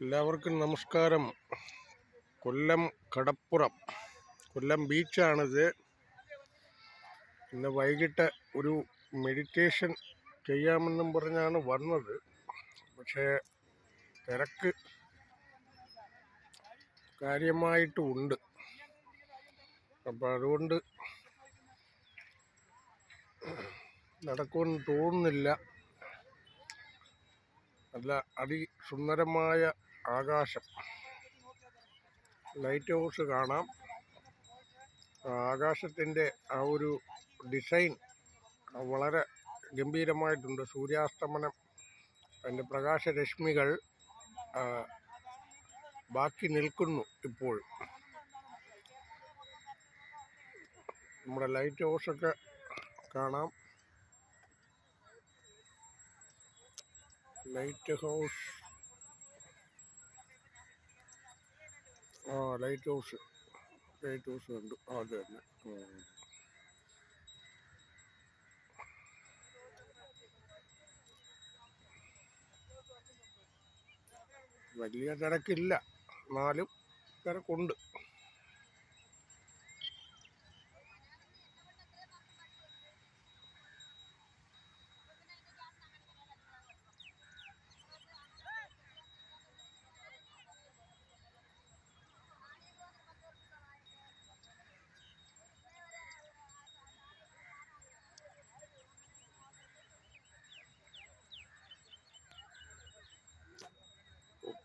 എല്ലാവർക്കും നമസ്കാരം. കൊല്ലം കടപ്പുറം. കൊല്ലം ബീച്ചാണിത്. ഇന്ന് വൈകിട്ട് ഒരു മെഡിറ്റേഷൻ ചെയ്യാമെന്നും പറഞ്ഞാണ് വന്നത്. പക്ഷേ തിരക്ക് കാര്യമായിട്ടും ഉണ്ട്. അപ്പം അതുകൊണ്ട് നടക്കുമെന്ന് തോന്നുന്നില്ല. നല്ല അതിസുന്ദരമായ ആകാശം. ലൈറ്റ് ഹൗസ് കാണാം. ആകാശത്തിന്റെ ആ ഒരു ഡിസൈൻ വളരെ ഗംഭീരമായിട്ടുണ്ട്. സൂര്യാസ്തമനം അതിന്റെ പ്രകാശരശ്മികൾ ബാക്കി നിൽക്കുന്നു ഇപ്പോൾ. നമ്മുടെ ലൈറ്റ് ഹൗസൊക്കെ കാണാം. ലൈറ്റ് ഹൗസ് ആ ലൈറ്റ് ഹൗസ് ലൈറ്റ് ഹൗസ് കണ്ടു. ആ, അത് തന്നെ. വലിയ തിരക്കില്ല. എന്നാലും തിരക്കുണ്ട്.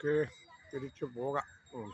ഓക്കെ തിരിച്ചു പോകാം ഉം.